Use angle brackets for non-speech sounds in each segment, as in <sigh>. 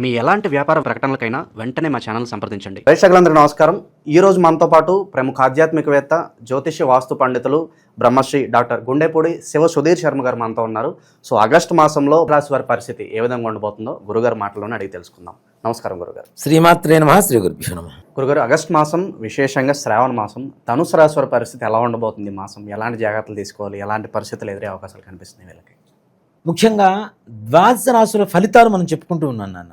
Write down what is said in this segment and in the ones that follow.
మీ ఎలాంటి వ్యాపార ప్రకటనలకైనా వెంటనే మా ఛానల్ సంప్రదించండి. ప్రేక్షకులందరికీ నమస్కారం. ఈ రోజు మనతో పాటు ప్రముఖ ఆధ్యాత్మికవేత్త జ్యోతిష్య వాస్తు పండితులు బ్రహ్మశ్రీ డాక్టర్ గుండెపూడి శివ సుధీర్ శర్మ గారు మనతో ఉన్నారు. సో ఆగస్టు మాసంలో రాశి వారి పరిస్థితి ఏ విధంగా ఉండబోతుందో గురుగారు మాటలోనే అడిగి తెలుసుకుందాం. నమస్కారం గురుగారు. శ్రీమాత్రే నమ శ్రీ గురుభ్యో నమ. గురుగారు ఆగస్టు మాసం విశేషంగా శ్రావణ మాసం ధనుసు రాశి వారి పరిస్థితి ఎలా ఉండబోతుంది ఈ మాసం? ఎలాంటి జాగ్రత్తలు తీసుకోవాలి? ఎలాంటి పరిస్థితులు ఎదురే అవకాశాలు కనిపిస్తున్నాయి వీళ్ళకి? ముఖ్యంగా ద్వాదశ రాశుల ఫలితాలు మనం చెప్పుకుంటూ ఉన్నాం నాన్న.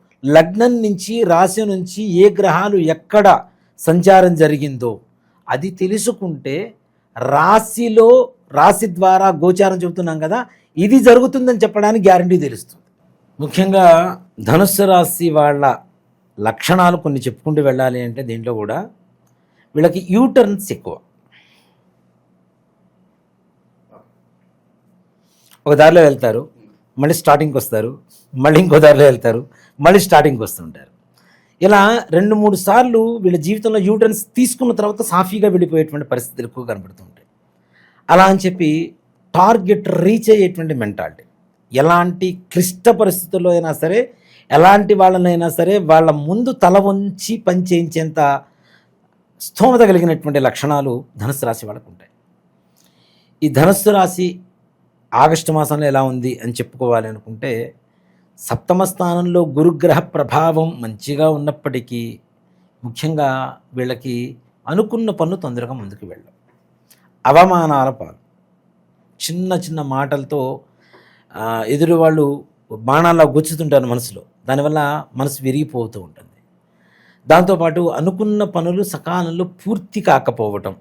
లగ్నం నుంచి రాశి నుంచి ఏ గ్రహాలు ఎక్కడ సంచారం జరిగిందో అది తెలుసుకుంటే రాశిలో రాశి ద్వారా గోచారం చెబుతున్నాం కదా ఇది జరుగుతుందని చెప్పడానికి గ్యారంటీ తెలుస్తుంది. ముఖ్యంగా ధనుస్సు రాశి వాళ్ళ లక్షణాలు కొన్ని చెప్పుకుంటూ వెళ్ళాలి అంటే దీంట్లో కూడా వీళ్ళకి యూటర్న్స్ ఎక్కువ. ఒక దారిలో వెళ్తారు. మళ్ళీ స్టార్టింగ్కి వస్తారు మళ్ళీ ఇంకో దారిలో వెళ్తారు మళ్ళీ స్టార్టింగ్కి వస్తుంటారు. ఇలా రెండు మూడు సార్లు వీళ్ళ జీవితంలో యూటర్న్స్ తీసుకున్న తర్వాత సాఫీగా వెళ్ళిపోయేటువంటి పరిస్థితులు ఎక్కువ కనబడుతుంటాయి అలా అని చెప్పి టార్గెట్ రీచ్ అయ్యేటువంటి మెంటాలిటీ ఎలాంటి క్లిష్ట పరిస్థితుల్లో అయినా సరే ఎలాంటి వాళ్ళనైనా సరే వాళ్ళ ముందు తల వంచి పనిచేయించేంత స్థోమత కలిగినటువంటి లక్షణాలు ధనుసు రాశి వాళ్ళకు ఉంటాయి. ఈ ధనుస్సు రాశి ఆగస్టు మాసంలో ఎలా ఉంది అని చెప్పుకోవాలి అనుకుంటే సప్తమ స్థానంలో గురుగ్రహ ప్రభావం మంచిగా ఉన్నప్పటికీ ముఖ్యంగా వీళ్ళకి అనుకున్న పనులు తొందరగా ముందుకు వెళ్ళం అవమానాల పాలు. చిన్న చిన్న మాటలతో ఎదురు వాళ్ళు బాణాల్లో గుచ్చుతుంటారు మనసులో. దానివల్ల మనసు విరిగిపోతూ ఉంటుంది. దాంతోపాటు అనుకున్న పనులు సకాలంలో పూర్తి కాకపోవటం.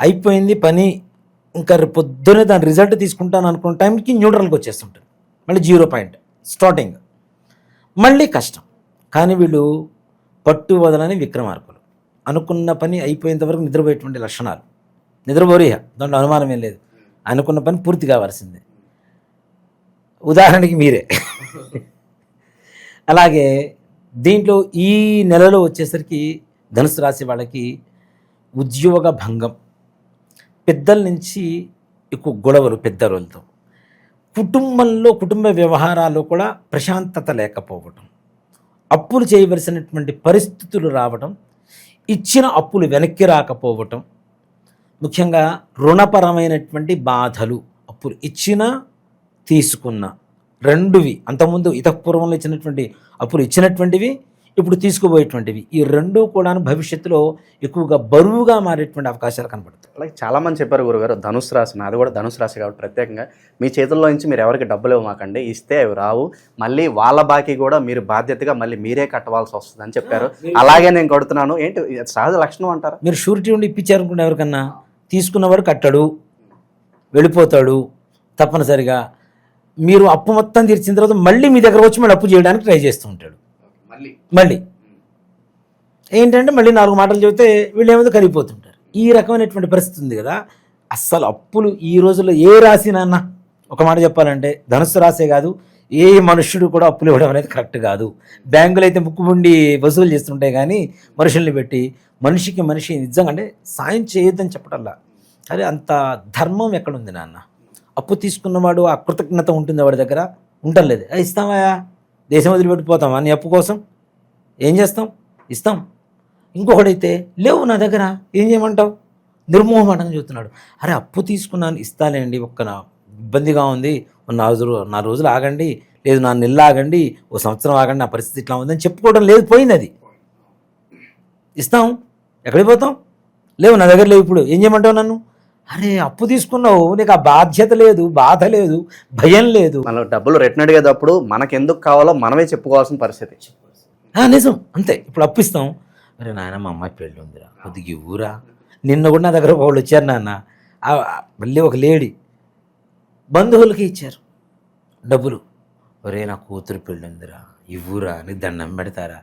అయిపోయింది పని ఇంకా రేపు పొద్దునే దాని రిజల్ట్ తీసుకుంటాను అనుకున్న టైంకి న్యూట్రల్కి వచ్చేస్తుంటుంది. మళ్ళీ జీరో పాయింట్ స్టార్టింగ్ మళ్ళీ కష్టం. కానీ వీళ్ళు పట్టు వదలని విక్రమార్కులు. అనుకున్న పని అయిపోయేంతవరకు నిద్రపోయేటువంటి లక్షణాలు. నిద్రపోరిహ దాంట్లో అనుమానం ఏం లేదు. అనుకున్న పని పూర్తి కావాల్సిందే. ఉదాహరణకి మీరే. <laughs> అలాగే దీంట్లో ఈ నెలలో వచ్చేసరికి ధనుసు రాశి వాళ్ళకి ఉద్యోగ భంగం. పెద్దల నుంచి ఎక్కువ గొడవలు పెద్ద కుటుంబంలో కుటుంబ వ్యవహారాల్లో కూడా ప్రశాంతత లేకపోవటం అప్పులు చేయవలసినటువంటి పరిస్థితులు రావటం ఇచ్చిన అప్పులు వెనక్కి రాకపోవటం ముఖ్యంగా రుణపరమైనటువంటి బాధలు అప్పులు ఇచ్చిన తీసుకున్న రెండువి అంతకుముందు ఇతపూర్వంలో ఇచ్చినటువంటి అప్పులు ఇచ్చినటువంటివి ఇప్పుడు తీసుకుపోయేటువంటివి. ఈ రెండు కూడా భవిష్యత్తులో ఎక్కువగా బరువుగా మారేటువంటి అవకాశాలు కనబడతాయి. అలాగే చాలా మంది చెప్పారు గురుగారు ధనుసు రాశి నాది కూడా ధనుసు రాశి కాబట్టి ప్రత్యేకంగా మీ చేతుల్లో నుంచి మీరు ఎవరికి డబ్బులు ఇవ్వమాకండి ఇస్తే అవి రావు. మళ్ళీ వాళ్ళ బాకీ కూడా మీరు బాధ్యతగా మళ్ళీ మీరే కట్టవలసి వస్తుంది అని చెప్పారు అలాగే నేను కడుతున్నాను. ఏంటి సహజ లక్షణం అంటారా? మీరు షూరిటీ ఉండి ఇప్పించారనుకుంటే ఎవరికన్నా తీసుకున్నవాడు కట్టడు వెళ్ళిపోతాడు తప్పనిసరిగా. మీరు అప్పు మొత్తం తీర్చిన తర్వాత మళ్ళీ మీ దగ్గర వచ్చి మళ్ళీ అప్పు చేయడానికి ట్రై చేస్తూ ఉంటాడు. మళ్ళీ. ఏంటంటే మళ్ళీ నాలుగు మాటలు చెబితే వీళ్ళు ఏమైతే కరిగిపోతుంటారు. ఈ రకమైనటువంటి పరిస్థితి ఉంది కదా. అస్సలు అప్పులు ఈ రోజుల్లో ఏ రాశి నాన్న? ఒక మాట చెప్పాలంటే ధనుసు రాసే కాదు ఏ మనుష్యుడు కూడా అప్పులు ఇవ్వడం అనేది కరెక్ట్ కాదు. బ్యాంకులు అయితే ముక్కుబుండి వసూలు చేస్తుంటాయి కానీ మనుషుల్ని పెట్టి మనిషికి మనిషి నిజంగా అంటే సాయం చేయొద్దని చెప్పటల్లా అరే అంత ధర్మం ఎక్కడుంది నాన్న? అప్పు తీసుకున్నవాడు ఆ కృతజ్ఞత ఉంటుంది వాడి దగ్గర? ఉండలేదు లేదు ఇస్తావా దేశం వదిలిపెట్టిపోతాం. అని అప్పు కోసం ఏం చేస్తాం? ఇస్తాం. ఇంకొకడైతే లేవు నా దగ్గర ఏం చేయమంటావు? నిర్మోహమాటంగా చెబుతున్నాడు అరే అప్పు తీసుకున్నాను ఇస్తాలేండి ఒక్క నా ఇబ్బందిగా ఉంది. నాలుగు రోజులు నాలుగు రోజులు ఆగండి. లేదు నా నెల ఆగండి. ఓ సంవత్సరం ఆగండి నా పరిస్థితి ఇట్లా ఉందని చెప్పుకోవడం లేదు పోయింది అది. ఇస్తాం. ఎక్కడికి పోతాం? లేవు నా దగ్గర లేవు ఇప్పుడు. ఏం చేయమంటావు నన్ను? అరే అప్పు తీసుకున్నావు నీకు ఆ బాధ్యత లేదు బాధ లేదు భయం లేదు. మనం డబ్బులు రిటర్న్ అడిగేటప్పుడు మనకు ఎందుకు కావాలో మనమే చెప్పుకోవాల్సిన పరిస్థితి. నిజం అంతే. ఇప్పుడు అప్పిస్తాం అరే నాయన మా అమ్మాయి పెళ్ళి ఉందిరా. కొద్దిగా ఇవ్వురా. నిన్న కూడా నా దగ్గర వాళ్ళు వచ్చారు నాన్న మళ్ళీ ఒక లేడీ బంధువులకి ఇచ్చారు డబ్బులు. ఒరే నా కూతురు పెళ్ళి ఉందిరా. ఇవ్వురా నీ దండం పెడతారా?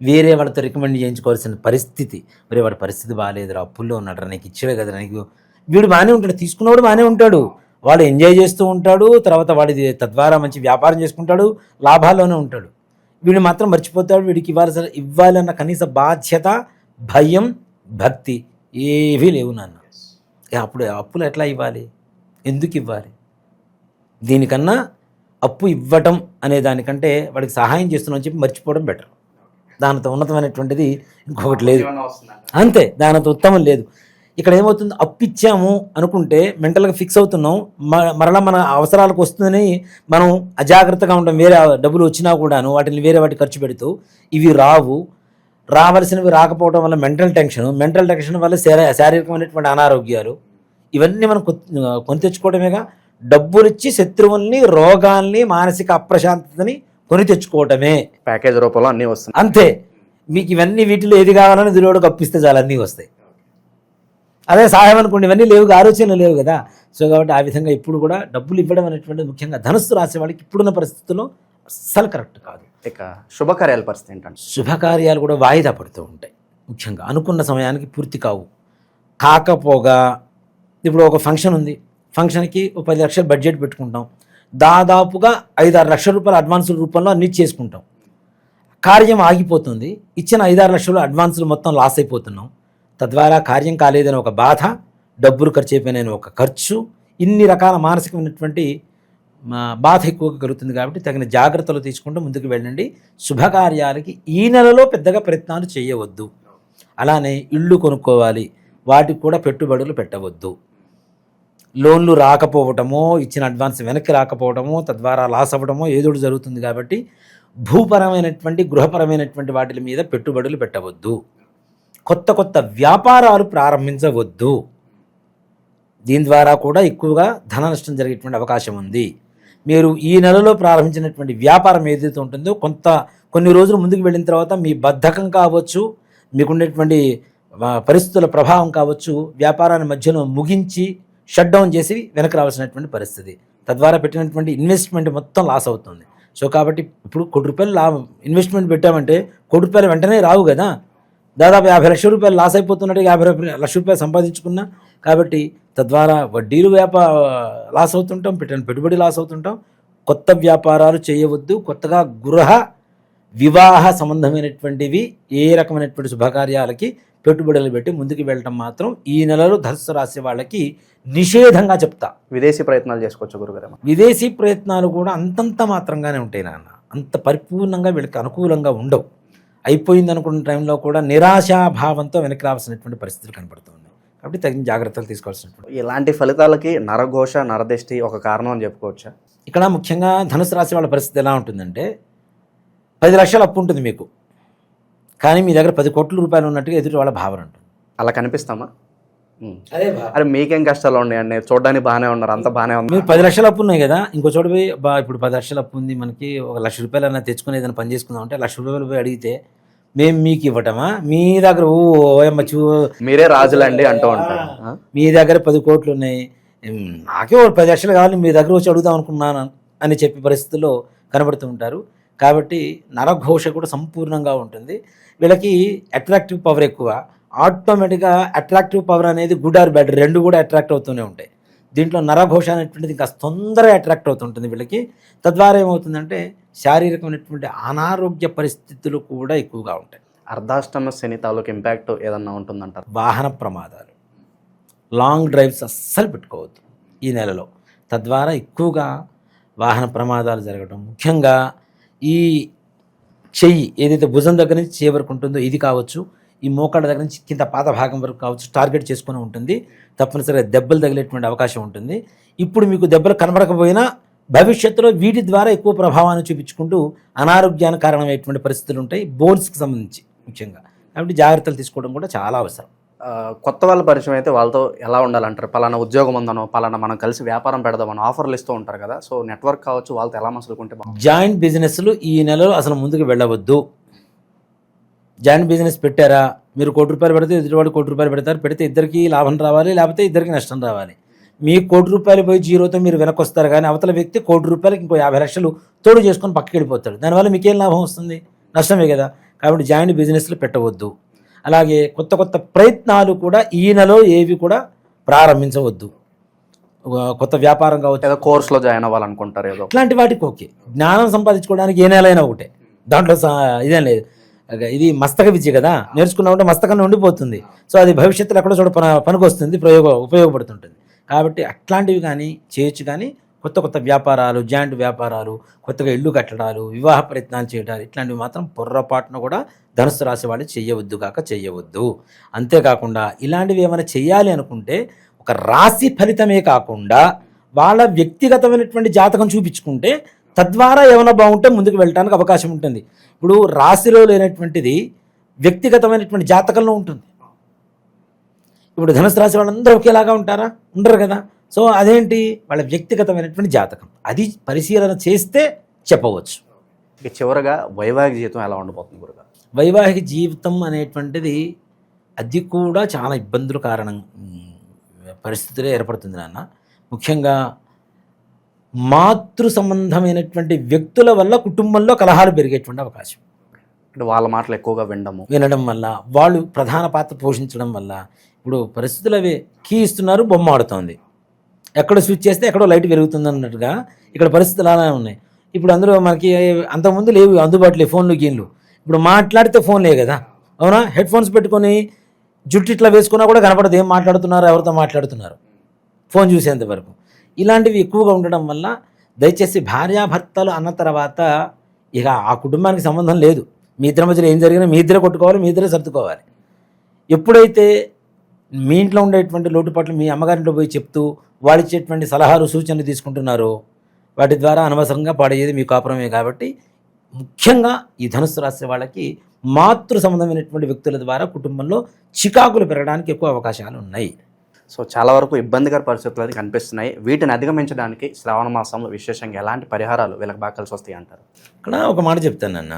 వేరే వాళ్ళతో రికమెండ్ చేయించుకోవాల్సిన పరిస్థితి. మరి వాడి పరిస్థితి బాగాలేదురా అప్పుల్లో ఉన్నాడు నీకు ఇచ్చేవే కదా నీకు వీడు బాగానే ఉంటాడు తీసుకున్నవాడు బాగానే ఉంటాడు. వాడు ఎంజాయ్ చేస్తూ ఉంటాడు తర్వాత వాడి తద్వారా మంచి వ్యాపారం చేసుకుంటాడు లాభాల్లోనే ఉంటాడు. వీడు మాత్రం మర్చిపోతాడు వీడికి ఇవ్వాల్సిన ఇవ్వాలన్న కనీస బాధ్యత భయం భక్తి ఏవీ లేవు నాన్న. అప్పుడు అప్పులు ఎట్లా ఇవ్వాలి? ఎందుకు ఇవ్వాలి? దీనికన్నా అప్పు ఇవ్వటం అనే దానికంటే వాడికి సహాయం చేస్తున్నామని చెప్పి మర్చిపోవడం బెటర్ దానితో ఉన్నతమైనటువంటిది ఇంకొకటి లేదు. అంతే దానితో ఉత్తమం లేదు. ఇక్కడ ఏమవుతుంది అప్పు ఇచ్చాము అనుకుంటే మెంటల్గా ఫిక్స్ అవుతున్నాం. మ- మరలా మన అవసరాలకు వస్తుందని మనం అజాగ్రత్తగా ఉంటాం. వేరే డబ్బులు వచ్చినా కూడాను వాటిని వేరే వాటి ఖర్చు పెడుతూ ఇవి రావు. రావాల్సినవి రాకపోవడం వల్ల మెంటల్ టెన్షన్ మెంటల్ టెన్షన్ వల్ల శారీ శారీరకమైనటువంటి అనారోగ్యాలు ఇవన్నీ మనం కొని తెచ్చుకోవడమేగా డబ్బులు ఇచ్చి శత్రువుల్ని రోగాల్ని మానసిక అప్రశాంతతని కొని తెచ్చుకోవటమే. ప్యాకేజ్ రూపంలో అన్నీ వస్తున్నాయి. అంతే. మీకు ఇవన్నీ వీటిలో ఏది కావాలని దిలోడు కప్పిస్తే చాలు అన్నీ వస్తాయి. అదే సహాయం అనుకోండి ఇవన్నీ లేవు ఆలోచనలు లేవు కదా. సో కాబట్టి ఆ విధంగా ఇప్పుడు కూడా డబ్బులు ఇవ్వడం అనేటువంటిది ముఖ్యంగా ధనస్సు రాసే వాళ్ళకి ఇప్పుడున్న పరిస్థితుల్లో అస్సలు కరెక్ట్ కాదు. ఇక శుభకార్యాల పరిస్థితి ఏంటంటే శుభకార్యాలు కూడా వాయిదా పడుతూ ఉంటాయి. ముఖ్యంగా అనుకున్న సమయానికి పూర్తి కావు. కాకపోగా ఇప్పుడు ఒక ఫంక్షన్ ఉంది. ఫంక్షన్కి ఒక పది లక్షలు బడ్జెట్ పెట్టుకుంటాం. దాదాపుగా ఐదారు లక్షల రూపాయల అడ్వాన్స్ రూపంలో అన్ని చేసుకుంటాం. కార్యం ఆగిపోతుంది. ఇచ్చిన ఐదారు లక్షలు అడ్వాన్సులు మొత్తం లాస్ అయిపోతున్నాం. తద్వారా కార్యం కాలేదని ఒక బాధ డబ్బులు ఖర్చు అయిపోయిన ఒక ఖర్చు ఇన్ని రకాల మానసికమైనటువంటి బాధ ఎక్కువగా కలుగుతుంది కాబట్టి తగిన జాగ్రత్తలు తీసుకుంటూ ముందుకు వెళ్ళండి. శుభకార్యాలకి ఈ నెలలో పెద్దగా ప్రయత్నాలు చేయవద్దు. అలానే ఇళ్ళు కొనుక్కోవాలి. వాటికి కూడా పెట్టుబడులు పెట్టవద్దు. లోన్లు రాకపోవటమో ఇచ్చిన అడ్వాన్స్ వెనక్కి రాకపోవటమో తద్వారా లాస్ అవ్వడమో ఏదో జరుగుతుంది కాబట్టి భూపరమైనటువంటి గృహపరమైనటువంటి వాటి మీద పెట్టుబడులు పెట్టవద్దు. కొత్త కొత్త వ్యాపారాలు ప్రారంభించవద్దు. దీని ద్వారా కూడా ఎక్కువగా ధన నష్టం జరిగేటువంటి అవకాశం ఉంది. మీరు ఈ నెలలో ప్రారంభించినటువంటి వ్యాపారం ఏదైతే ఉంటుందో కొంత కొన్ని రోజులు ముందుకు వెళ్ళిన తర్వాత మీ బద్ధకం కావచ్చు మీకుండేటువంటి పరిస్థితుల ప్రభావం కావచ్చు వ్యాపారాన్ని మధ్యలో ముగించి షట్ డౌన్ చేసి వెనక్కి రావాల్సినటువంటి పరిస్థితి. తద్వారా పెట్టినటువంటి ఇన్వెస్ట్మెంట్ మొత్తం లాస్ అవుతుంది. సో కాబట్టి ఇప్పుడు కోటి రూపాయలు లాభం ఇన్వెస్ట్మెంట్ పెట్టామంటే కోటి రూపాయలు వెంటనే రావు కదా. దాదాపు యాభై లక్షల రూపాయలు లాస్ అయిపోతున్నట్టు యాభై రూపాయలు లక్ష రూపాయలు సంపాదించుకున్నా. కాబట్టి తద్వారా వడ్డీలు వ్యాపార లాస్ అవుతుంటాం పెట్టిన పెట్టుబడి లాస్ అవుతుంటాం. కొత్త వ్యాపారాలు చేయవద్దు. కొత్తగా గృహ వివాహ సంబంధమైనటువంటివి ఏ రకమైనటువంటి శుభకార్యాలకి పెట్టుబడులు పెట్టి ముందుకు వెళ్ళటం మాత్రం ఈ నెలలో ధనుసు రాశి వాళ్ళకి నిషేధంగా చెప్తా. విదేశీ ప్రయత్నాలు చేసుకోవచ్చు గురుగారు. విదేశీ ప్రయత్నాలు కూడా అంతంత మాత్రంగానే ఉంటాయి నాన్న. అంత పరిపూర్ణంగా వీళ్ళకి అనుకూలంగా ఉండవు. అయిపోయింది అనుకున్న టైంలో కూడా నిరాశాభావంతో వెనక్కి రావాల్సినటువంటి పరిస్థితులు కనపడుతుంది కాబట్టి తగిన జాగ్రత్తలు తీసుకోవాల్సినటువంటి ఇలాంటి ఫలితాలకి నరఘోష నరదిష్టి ఒక కారణం అని చెప్పుకోవచ్చా? ఇక్కడ ముఖ్యంగా ధనుసు రాశి వాళ్ళ పరిస్థితి ఎలా ఉంటుందంటే పది లక్షలు అప్పు ఉంటుంది మీకు. కానీ మీ దగ్గర పది కోట్ల రూపాయలు ఉన్నట్టుగా ఎదుటి వాళ్ళ భావన ఉంటుంది. అలా కనిపిస్తామా. అదే అరే మీకేం కష్టాలు ఉన్నాయండి చూడడానికి బాగానే ఉన్నారు అంత బాగానే ఉంది మీరు పది లక్షల అప్పు ఉన్నాయి కదా ఇంకో చోట పోయి బా ఇప్పుడు పది లక్షల అప్పు ఉంది మనకి ఒక లక్ష రూపాయలు అన్న తెచ్చుకుని ఏదైనా పని చేసుకుందాం అంటే లక్ష రూపాయలు పోయి అడిగితే మేము మీకు ఇవ్వటమా? మీ దగ్గర ఓ ఓయమ్మ చూ మీరే రాజులండి అంటూ ఉంటారు? మీ దగ్గర పది కోట్లు ఉన్నాయి. నాకే ఒక పది లక్షలు కావాలి మీ దగ్గర వచ్చి అడుగుదాం అనుకున్నాను అని చెప్పే పరిస్థితుల్లో కనబడుతూ ఉంటారు. కాబట్టి నరఘోష కూడా సంపూర్ణంగా ఉంటుంది. వీళ్ళకి అట్రాక్టివ్ పవర్ ఎక్కువ. ఆటోమేటిక్గా అట్రాక్టివ్ పవర్ అనేది గుడ్ ఆర్ బ్యాడ్ రెండు కూడా అట్రాక్ట్ అవుతూనే ఉంటాయి. దీంట్లో నరఘోష అనేటువంటిది ఇంకా తొందరగా అట్రాక్ట్ అవుతుంటుంది వీళ్ళకి. తద్వారా ఏమవుతుందంటే శారీరకమైనటువంటి అనారోగ్య పరిస్థితులు కూడా ఎక్కువగా ఉంటాయి. అర్ధాష్టమ శని తాలూకు ఇంపాక్ట్ ఏదన్నా ఉంటుందంటారు? వాహన ప్రమాదాలు. లాంగ్ డ్రైవ్స్ అస్సలు పెట్టుకోవద్దు ఈ నెలలో. తద్వారా ఎక్కువగా వాహన ప్రమాదాలు జరగడం ముఖ్యంగా ఈ చెయ్యి ఏదైతే భుజం దగ్గర నుంచి చేయ వరకు ఉంటుందో ఇది కావచ్చు ఈ మోకాళ్ళ దగ్గర నుంచి కింద పాద భాగం వరకు కావచ్చు టార్గెట్ చేసుకొని ఉంటుంది. తప్పనిసరిగా దెబ్బలు తగిలేటువంటి అవకాశం ఉంటుంది. ఇప్పుడు మీకు దెబ్బలు కనబడకపోయినా భవిష్యత్తులో వీటి ద్వారా ఎక్కువ ప్రభావాన్ని చూపించుకుంటూ అనారోగ్యానికి కారణమయ్యేటువంటి పరిస్థితులు ఉంటాయి. బోన్స్కి సంబంధించి ముఖ్యంగా. కాబట్టి జాగ్రత్తలు తీసుకోవడం కూడా చాలా అవసరం. కొత్త వాళ్ళ పరిచయం అయితే వాళ్ళతో ఎలా ఉండాలంటారు? పలానా ఉద్యోగం ఉందనో పలానా మనం కలిసి వ్యాపారం పెడదామనో ఆఫర్లు ఇస్తూ ఉంటారు కదా. సో నెట్వర్క్ కావచ్చు వాళ్ళతో ఎలా మసులుకుంటే జాయింట్ బిజినెస్లు ఈ నెలలో అసలు ముందుకు వెళ్ళవద్దు. జాయింట్ బిజినెస్ పెట్టారా? మీరు కోటి రూపాయలు పెడితే ఎదుటివాడు కోటి రూపాయలు పెడతారు. పెడితే ఇద్దరికి లాభం రావాలి లేకపోతే ఇద్దరికి నష్టం రావాలి. మీ కోటి రూపాయలు పోయి జీరోతో మీరు వెనక్కి వస్తారు కానీ అవతల వ్యక్తి కోటి రూపాయలకి ఇంకో యాభై లక్షలు తోడు చేసుకొని పక్కకి వెళ్ళిపోతాడు. దానివల్ల మీకేం లాభం వస్తుంది? నష్టమే కదా. కాబట్టి జాయింట్ బిజినెస్లు పెట్టవద్దు. అలాగే కొత్త కొత్త ప్రయత్నాలు కూడా ఈయనలో ఏవి కూడా ప్రారంభించవద్దు. కొత్త వ్యాపారం కావచ్చు. ఏదో కోర్సులో జాయిన్ అవ్వాలనుకుంటారు ఏదో. ఇట్లాంటి వాటికి ఓకే. జ్ఞానం సంపాదించుకోవడానికి ఏ నెలైనా ఒకటే. దాంట్లో ఇదేం లేదు. ఇది మస్తక విద్య కదా? నేర్చుకున్నామంటే మస్తకంలో ఉండిపోతుంది. సో అది భవిష్యత్తులో ఎక్కడో చోట పనికొస్తుంది ప్రయోగ ఉపయోగపడుతుంటుంది. కాబట్టి అట్లాంటివి కానీ చేయొచ్చు కానీ కొత్త కొత్త వ్యాపారాలు జాయింట్ వ్యాపారాలు కొత్తగా ఇల్లు కట్టడాలు వివాహ ప్రయత్నాలు చేయడాలు ఇట్లాంటివి మాత్రం పొర్రపాటున కూడా ధనుసు రాశి వాళ్ళు చేయవద్దు కాక చేయవద్దు. అంతేకాకుండా ఇలాంటివి ఏమైనా చేయాలి అనుకుంటే ఒక రాశి ఫలితమే కాకుండా వాళ్ళ వ్యక్తిగతమైనటువంటి జాతకం చూపించుకుంటే తద్వారా ఏమైనా బాగుంటే ముందుకు వెళ్ళడానికి అవకాశం ఉంటుంది. ఇప్పుడు రాశిలో లేనటువంటిది వ్యక్తిగతమైనటువంటి జాతకంలో ఉంటుంది. ఇప్పుడు ధనుసు రాశి వాళ్ళందరూ ఒకేలాగా ఉంటారా? ఉండరు కదా. సో అదేంటి? వాళ్ళ వ్యక్తిగతమైనటువంటి జాతకం. అది పరిశీలన చేస్తే చెప్పవచ్చు. ఇక చివరగా వైవాహిక జీవితం ఎలా ఉండబోతుంది గురుగారు? వైవాహిక జీవితం అనేటువంటిది అది కూడా చాలా ఇబ్బందుల కారణం పరిస్థితులే ఏర్పడుతుంది నాన్న. ముఖ్యంగా మాతృ సంబంధమైనటువంటి వ్యక్తుల వల్ల కుటుంబంలో కలహాలు పెరిగేటువంటి అవకాశం. అంటే వాళ్ళ మాటలు ఎక్కువగా వినడము. వినడం వల్ల వాళ్ళు ప్రధాన పాత్ర పోషించడం వల్ల ఇప్పుడు పరిస్థితులు అవే. కీ ఇస్తున్నారు బొమ్మ ఆడుతోంది. ఎక్కడ స్విచ్ చేస్తే ఎక్కడో లైట్ వెలుగుతుంది అన్నట్టుగా ఇక్కడ పరిస్థితులు అలానే ఉన్నాయి. ఇప్పుడు అందులో మనకి అంతకుముందు లేవు అందుబాటులో ఫోన్లు గీన్లు ఇప్పుడు మాట్లాడితే ఫోన్లే కదా. అవునా? హెడ్ ఫోన్స్ పెట్టుకొని జుట్టు ఇట్లా వేసుకున్నా కూడా కనపడదు. ఏం మాట్లాడుతున్నారు? ఎవరితో మాట్లాడుతున్నారు? ఫోన్ చూసేంత వరకు. ఇలాంటివి ఎక్కువగా ఉండడం వల్ల దయచేసి భార్యాభర్తలు అన్న తర్వాత ఇక ఆ కుటుంబానికి సంబంధం లేదు. మీ ఇద్దరి మధ్యలో ఏం జరిగినా మీ ఇద్దరే కొట్టుకోవాలి మీ ఇద్దరే సర్దుకోవాలి. ఎప్పుడైతే మీ ఇంట్లో ఉండేటువంటి లోటుపాట్లు మీ అమ్మగారింట్లో పోయి చెప్తూ వాళ్ళు ఇచ్చేటువంటి సలహాలు సూచనలు తీసుకుంటున్నారో వాటి ద్వారా అనవసరంగా పాడేది మీ కాపురమే కాబట్టి ముఖ్యంగా ఈ ధనుస్సు రాసే వాళ్ళకి మాతృ సంబంధమైనటువంటి వ్యక్తుల ద్వారా కుటుంబంలో చికాకులు పెరగడానికి ఎక్కువ అవకాశాలు ఉన్నాయి. సో చాలా వరకు ఇబ్బందికర పరిస్థితులు అయితే కనిపిస్తున్నాయి. వీటిని అధిగమించడానికి శ్రావణ మాసంలో విశేషంగా ఎలాంటి పరిహారాలు వీళ్ళకి బాగా కలిసి వస్తాయి అంటారు? ఇక్కడ ఒక మాట చెప్తానన్న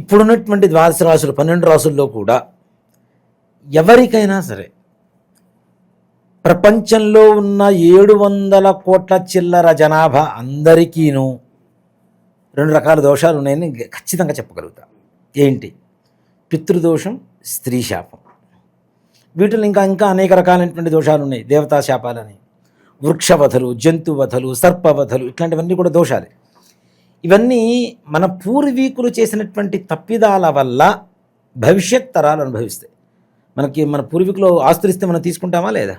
ఇప్పుడున్నటువంటి ద్వాదశ రాసులు పన్నెండు రాసుల్లో కూడా ఎవరికైనా సరే ప్రపంచంలో ఉన్న ఏడు వందల కోట్ల చిల్లర జనాభా అందరికీను రెండు రకాల దోషాలు ఉన్నాయని ఖచ్చితంగా చెప్పగలుగుతా. ఏంటి? పితృదోషం స్త్రీ శాపం. వీటిలో ఇంకా ఇంకా అనేక రకాలైనటువంటి దోషాలు ఉన్నాయి దేవతా శాపాలని వృక్షవధలు జంతువధలు సర్పవధలు ఇట్లాంటివన్నీ కూడా దోషాలే. ఇవన్నీ మన పూర్వీకులు చేసినటువంటి తప్పిదాల వల్ల భవిష్యత్ తరాలు అనుభవిస్తాయి. మనకి మన పూర్వీకులు ఆస్తురిస్తే మనం తీసుకుంటామా లేదా?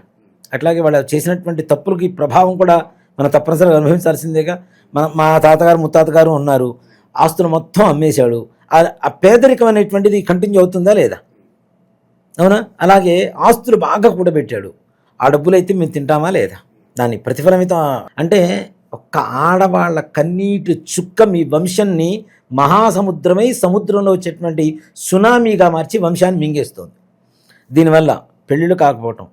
అట్లాగే వాళ్ళు చేసినటువంటి తప్పులకి ప్రభావం కూడా మనం తప్పనిసరిగా అనుభవించాల్సిందేగా. మన మా తాతగారు ముత్తాతగారు ఉన్నారు. ఆస్తులు మొత్తం అమ్మేశాడు. ఆ- ఆ పేదరికం అనేటువంటిది కంటిన్యూ అవుతుందా లేదా? అవునా? అలాగే ఆస్తులు బాగా కూడబెట్టాడు. ఆ డబ్బులైతే మేము తింటామా లేదా? దాని ప్రతిఫలమితం అంటే ఒక్క ఆడవాళ్ళ కన్నీటి చుక్క మీ వంశాన్ని మహాసముద్రమై సముద్రంలో వచ్చేటువంటి సునామీగా మార్చి వంశాన్ని మింగేస్తుంది. దీనివల్ల పెళ్ళిళ్ళు కాకపోవటం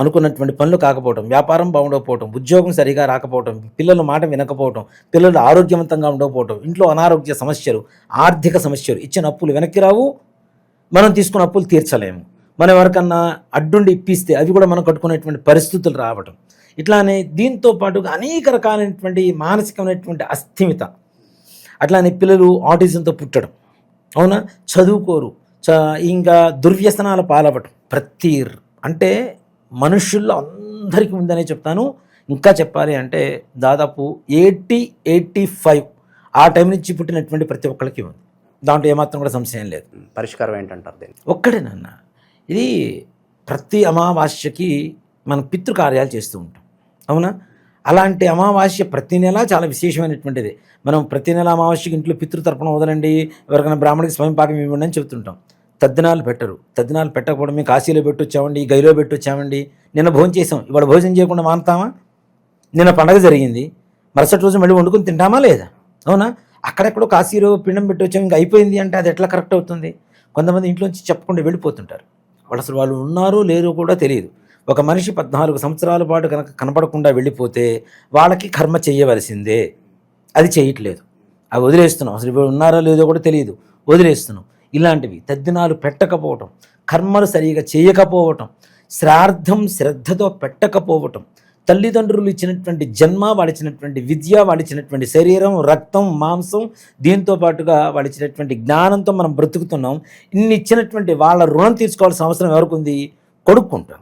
అనుకున్నటువంటి పనులు కాకపోవటం వ్యాపారం బాగుండకపోవటం ఉద్యోగం సరిగా రాకపోవటం పిల్లల మాట వినకపోవటం పిల్లలు ఆరోగ్యవంతంగా ఉండకపోవటం ఇంట్లో అనారోగ్య సమస్యలు ఆర్థిక సమస్యలు ఇచ్చిన అప్పులు వెనక్కి రావు మనం తీసుకున్న అప్పులు తీర్చలేము. మనం ఎవరికన్నా అడ్డుండి ఇప్పిస్తే అవి కూడా మనం కట్టుకునేటువంటి పరిస్థితులు రావటం. ఇట్లానే దీంతో పాటుగా అనేక రకాలైనటువంటి మానసికమైనటువంటి అస్థిమిత. అట్లానే పిల్లలు ఆటిజంతో పుట్టడం. అవునా? చదువుకోరు. చ ఇంకా దుర్వ్యసనాల పాలవటం ప్రతి అంటే మనుషుల్లో అందరికీ ఉందనే చెప్తాను. ఇంకా చెప్పాలి అంటే దాదాపు ఎయిటీ ఎయిటీ ఫైవ్ ఆ టైం నుంచి పుట్టినటువంటి ప్రతి ఒక్కరికి ఉంది. దాంట్లో ఏమాత్రం కూడా సంశయం లేదు. పరిష్కారం ఏంటంటారు దీన్ని? ఒక్కడేనన్న ఇది ప్రతి అమావాస్యకి మనం పితృకార్యాలు చేస్తూ ఉంటాం. అవునా? అలాంటి అమావాస్య ప్రతి నెల చాలా విశేషమైనటువంటిది. మనం ప్రతి నెల అమావాస్యకి ఇంట్లో పితృతర్పణ వదలండి ఎవరికైనా బ్రాహ్మణికి స్వయం పాకం ఇవ్వండి అని చెప్తుంటాం. తద్దినాలు పెట్టరు. తద్దినాలు పెట్టకపోవడం మేము కాశీలో పెట్టొచ్చామండి గైలో పెట్టొచ్చామండి. నిన్న భోజనం చేసాం ఇవాళ భోజనం చేయకుండా మానుతామా? నిన్న పండగ జరిగింది. మరుసటి రోజు మళ్ళీ వండుకొని తింటామా లేదా? అవునా? అక్కడెక్కడో కాశీలో పిండం పెట్టి వచ్చాం ఇంకా అయిపోయింది అంటే అది ఎట్లా కరెక్ట్ అవుతుంది? కొంతమంది ఇంట్లోంచి చెప్పకుండా వెళ్ళిపోతుంటారు. వాళ్ళు అసలు వాళ్ళు ఉన్నారో లేరో కూడా తెలియదు. ఒక మనిషి పద్నాలుగు సంవత్సరాల పాటు కనుక కనపడకుండా వెళ్ళిపోతే వాళ్ళకి కర్మ చేయవలసిందే. అది చేయట్లేదు. అవి వదిలేస్తున్నాం. అసలు ఇప్పుడు ఉన్నారో లేదో కూడా తెలియదు. వదిలేస్తున్నాం. ఇలాంటివి తద్దినాలు పెట్టకపోవటం కర్మలు సరిగా చేయకపోవటం శ్రార్థం శ్రద్ధతో పెట్టకపోవటం తల్లిదండ్రులు ఇచ్చినటువంటి జన్మ వాడిచ్చినటువంటి విద్య వాడిచ్చినటువంటి శరీరం రక్తం మాంసం దీంతో పాటుగా వాడిచ్చినటువంటి జ్ఞానంతో మనం బ్రతుకుతున్నాం. ఇన్ని ఇచ్చినటువంటి వాళ్ళ రుణం తీర్చుకోవాల్సిన అవసరం ఎవరికి ఉంది? కొడుకుంటాం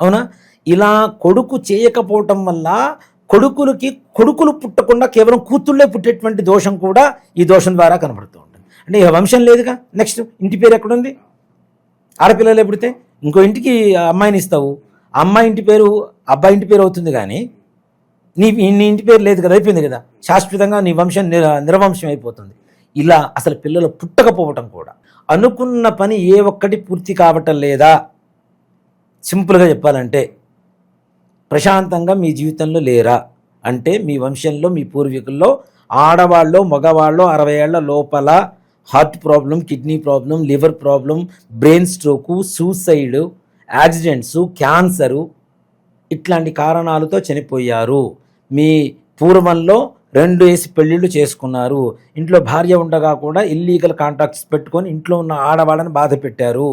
అవునా? ఇలా కొడుకు చేయకపోవటం వల్ల కొడుకులకి కొడుకులు పుట్టకుండా కేవలం కూతుళ్ళే పుట్టేటువంటి దోషం కూడా ఈ దోషం ద్వారా కనబడుతూ ఉంటుంది. అంటే ఇక వంశం లేదుగా? నెక్స్ట్ ఇంటి పేరు ఎక్కడుంది? ఆడపిల్లలే పుడితే ఇంకో ఇంటికి అమ్మాయిని ఇస్తావు. అమ్మాయి ఇంటి పేరు అబ్బాయి ఇంటి పేరు అవుతుంది కానీ నీ నీ ఇంటి పేరు లేదు కదా అయిపోయింది కదా. శాశ్వతంగా నీ వంశం నిర్వంశం అయిపోతుంది. ఇలా అసలు పిల్లలు పుట్టకపోవటం కూడా. అనుకున్న పని ఏ ఒక్కటి పూర్తి కావటం లేదా? సింపుల్గా చెప్పాలంటే ప్రశాంతంగా మీ జీవితంలో లేరా? అంటే మీ వంశంలో మీ పూర్వీకుల్లో ఆడవాళ్ళు మగవాళ్ళు అరవై ఏళ్ళ లోపల heart problem kidney problem liver problem brain stroke suicide accidents cancer ఇట్లాంటి కారణాలతో చనిపోయారు. మీ పూర్వంలో రెండు వేసి పెళ్ళిళ్ళు చేసుకున్నారు. ఇంట్లో భార్య ఉండగా కూడా ఇల్లీగల్ కాంటాక్ట్స్ పెట్టుకొని ఇంట్లో ఉన్న ఆడవాళ్ళని బాధ పెట్టారు.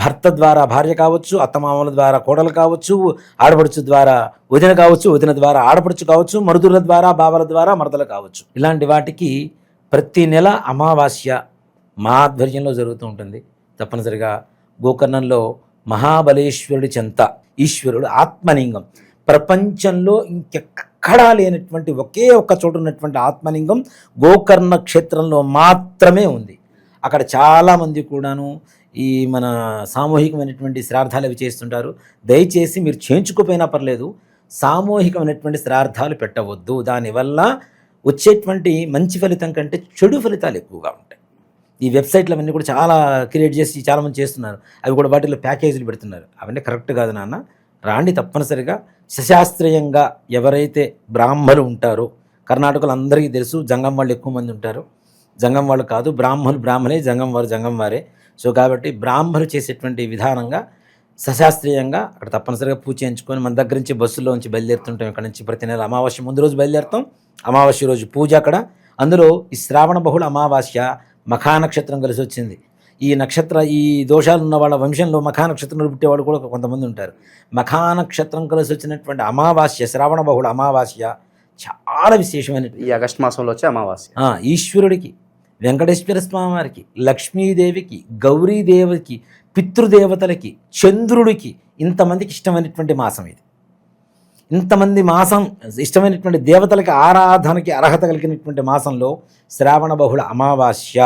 భర్త ద్వారా భార్య కావచ్చు అత్తమామల ద్వారా కోడలు కావచ్చు ఆడపడుచు ద్వారా వదిన కావచ్చు వదిన ద్వారా ఆడపడుచు కావచ్చు మరుదుల ద్వారా బావల ద్వారా మరదలు కావచ్చు. ఇలాంటి వాటికి ప్రతి నెల అమావాస్య మా ఆధ్వర్యంలో జరుగుతూ ఉంటుంది. తప్పనిసరిగా గోకర్ణంలో మహాబలేశ్వరుడి చెంత ఈశ్వరుడు ఆత్మలింగం. ప్రపంచంలో ఇంకెక్కడా లేనటువంటి ఒకే ఒక్క చోట ఉన్నటువంటి ఆత్మలింగం గోకర్ణ క్షేత్రంలో మాత్రమే ఉంది. అక్కడ చాలామంది కూడాను ఈ మన సామూహికమైనటువంటి శ్రార్థాలు అవి చేస్తుంటారు. దయచేసి మీరు చేయించుకోపోయినా పర్లేదు సామూహికమైనటువంటి శ్రార్థాలు పెట్టవద్దు. దానివల్ల వచ్చేటువంటి మంచి ఫలితం కంటే చెడు ఫలితాలు ఎక్కువగా ఉంటాయి. ఈ వెబ్సైట్లు అవన్నీ కూడా చాలా క్రియేట్ చేసి చాలామంది చేస్తున్నారు. అవి కూడా వాటిలో ప్యాకేజీలు పెడుతున్నారు. అవన్నీ కరెక్ట్ కాదు నాన్న. రాండి తప్పనిసరిగా. సశాస్త్రీయంగా ఎవరైతే బ్రాహ్మలు ఉంటారో కర్ణాటకలో అందరికీ తెలుసు జంగం వాళ్ళు ఎక్కువ మంది ఉంటారు. జంగం వాళ్ళు కాదు బ్రాహ్మలు బ్రాహ్మణే జంగం వారు జంగం వారే. సో కాబట్టి బ్రాహ్మలు చేసేటువంటి విధానంగా సశాస్త్రీయంగా అక్కడ తప్పనిసరిగా పూజ చేయించుకొని మన దగ్గర నుంచి బస్సులో నుంచి బయలుదేరుతుంటాం ఇక్కడ నుంచి ప్రతి నెల అమావాస్య ముందు రోజు బయలుదేరుతాం. అమావాస్య రోజు పూజ అక్కడ. అందులో ఈ శ్రావణ బహుళ అమావాస్య మఖా నక్షత్రం కలిసి వచ్చింది. ఈ నక్షత్ర ఈ దోషాలు ఉన్న వాళ్ళ వంశంలో మఖా నక్షత్రంలో పుట్టేవాళ్ళు కూడా కొంతమంది ఉంటారు. మఖా నక్షత్రం కలిసి వచ్చినటువంటి అమావాస్య శ్రావణ బహుళ అమావాస్య చాలా విశేషమైనటువంటి ఈ ఆగస్ట్ మాసంలో వచ్చే అమావాస్య. ఈశ్వరుడికి వెంకటేశ్వర స్వామి వారికి లక్ష్మీదేవికి గౌరీదేవికి పితృదేవతలకి చంద్రుడికి ఇంతమందికి ఇష్టమైనటువంటి మాసం ఇది. ఇంతమంది మాసం ఇష్టమైనటువంటి దేవతలకి ఆరాధనకి అర్హత కలిగినటువంటి మాసంలో శ్రావణ బహుళ అమావాస్య.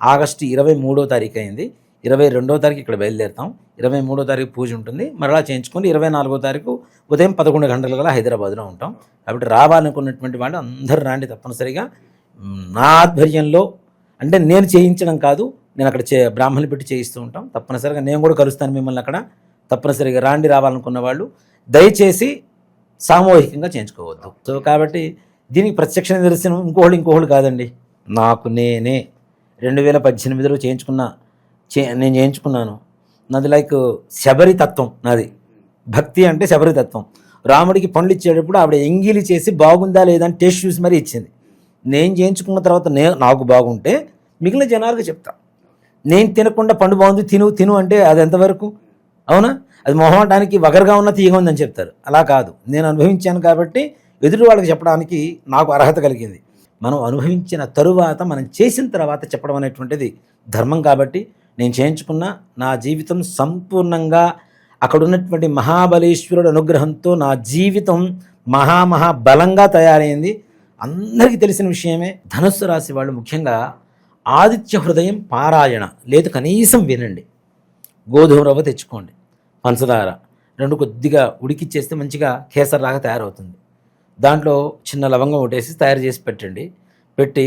ఆగస్టు ఇరవై మూడో తారీఖు అయింది. ఇరవై రెండో తారీఖు ఇక్కడ బయలుదేరుతాం. ఇరవై మూడో తారీఖు పూజ ఉంటుంది. మరలా చేయించుకొని ఇరవై నాలుగో తారీఖు ఉదయం పదకొండు గంటల గల హైదరాబాద్లో ఉంటాం. కాబట్టి రావాలనుకున్నటువంటి వాళ్ళు అందరూ రాండి తప్పనిసరిగా. నా ఆధ్వర్యంలో అంటే నేను చేయించడం కాదు నేను అక్కడ చే బ్రాహ్మణులు పెట్టి చేయిస్తూ ఉంటాం. తప్పనిసరిగా నేను కూడా కలుస్తాను మిమ్మల్ని అక్కడ. తప్పనిసరిగా రాండి రావాలనుకున్న వాళ్ళు. దయచేసి సామూహికంగా చేయించుకోవద్దు. సో కాబట్టి దీనికి ప్రత్యక్ష నిదర్శనం ఇంకోళ్ళు ఇంకోళ్ళు కాదండి. నాకు నేనే రెండు వేల పద్దెనిమిదిలో చేయించుకున్న చే నేను చేయించుకున్నాను. నాది లైక్ శబరి తత్వం నాది. భక్తి అంటే శబరి తత్వం. రాముడికి పండ్లు ఇచ్చేటప్పుడు ఆవిడ ఎంగిలి చేసి బాగుందా లేదా అని టేస్ట్ చూసి మరీ ఇచ్చింది. నేను చేయించుకున్న తర్వాత నే నాకు బాగుంటే మిగిలిన జనాలకు చెప్తా. నేను తినకుండా పండు బాగుంది తిను తిను అంటే అది ఎంతవరకు? అవునా? అది మొహమాటానికి వగరుగా ఉన్న తీగ ఉందని చెప్తారు. అలా కాదు. నేను అనుభవించాను కాబట్టి ఎదుటి వాళ్ళకి చెప్పడానికి నాకు అర్హత కలిగింది. మనం అనుభవించిన తరువాత మనం చేసిన తర్వాత చెప్పడం అనేటువంటిది ధర్మం కాబట్టి నేను చేయించుకున్న నా జీవితం సంపూర్ణంగా అక్కడ ఉన్నటువంటి మహాబలేశ్వరుడు అనుగ్రహంతో నా జీవితం మహామహా బలంగా తయారైంది. అందరికీ తెలిసిన విషయమే ధనుస్సు రాశి వాళ్ళు ముఖ్యంగా ఆదిత్య హృదయం పారాయణ. లేదు కనీసం వినండి. గోధుమ రవ్వ తెచ్చుకోండి. పంచదార రెండు కొద్దిగా ఉడికిచ్చేస్తే మంచిగా కేసరిలాగా తయారవుతుంది. దాంట్లో చిన్న లవంగం ఒకటేసి తయారు చేసి పెట్టండి. పెట్టి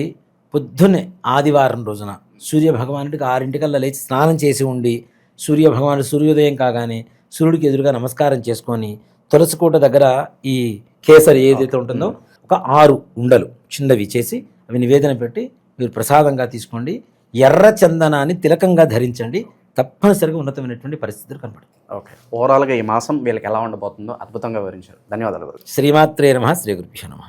పొద్దున్నే ఆదివారం రోజున సూర్య భగవానుడికి ఆరింటికల్లా లేచి స్నానం చేసి ఉండి సూర్య భగవానుడు సూర్యోదయం కాగానే సూర్యుడికి ఎదురుగా నమస్కారం చేసుకొని తులసికోట దగ్గర ఈ కేసరి ఏదైతే ఉంటుందో ఒక ఆరు ఉండలు చిన్నవి చేసి అవి నివేదన పెట్టి మీరు ప్రసాదంగా తీసుకోండి. ఎర్ర చందనాన్ని తిలకంగా ధరించండి. తప్పనిసరిగా ఉన్నతమైనటువంటి పరిస్థితులు కనపడతాయి ఓకే. ఓవరాల్గా ఈ మాసం వీళ్ళకి ఎలా ఉండబోతుందో అద్భుతంగా వివరించారు. ధన్యవాదాలు గురు శ్రీమాత్రే నమ శ్రీ గురుభ్యో నమ.